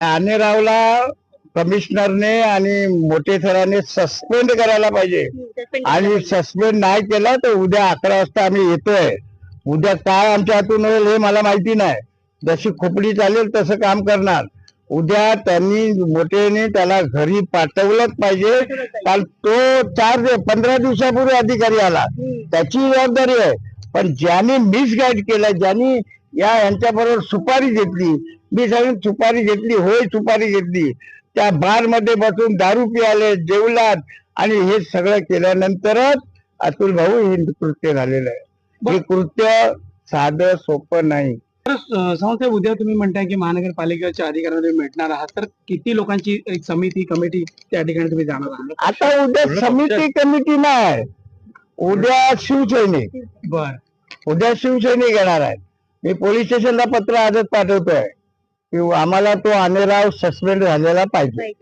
आनेरावला कमिशनरने आणि मोठे सरांनी सस्पेंड करायला पाहिजे. आणि सस्पेंड नाही केलं तर उद्या अकरा वाजता आम्ही येतोय. उद्या काय आमच्या हातून होईल हे मला माहिती नाही. जशी खोपडी चालेल तसं काम करणार. उद्या त्यांनी मोठेने त्याला घरी पाठवलंच पाहिजे. कारण तो चार पंधरा दिवसापूर्वी अधिकारी आला. त्याची जबाबदारी आहे. पण ज्यांनी मिसगाईड केलं ज्यांनी या यांच्याबरोबर सुपारी घेतली. मी सांगेन सुपारी घेतली होय सुपारी घेतली. त्या बारमध्ये बसून दारू पियाले जेवलात. आणि हे सगळं केल्यानंतरच अतुल भाऊ हे कृत्य झालेलं आहे. हे कृत्य साधं सोपं नाही. तर संस्था उद्या तुम्ही म्हणताय की महानगरपालिकेच्या अधिकाऱ्यांना तुम्ही भेटणार आहात. तर किती लोकांची एक समिती कमिटी त्या ठिकाणी तुम्ही जाणार आहात? आता उद्या समिती कमिटी नाही. उद्या शिवसैनिक. बर. उद्या शिवसैनिक येणार आहेत. मी पोलीस स्टेशनला पत्र आजच पाठवतोय. की आम्हाला तो अनेराव सस्पेंड झालेला पाहिजे.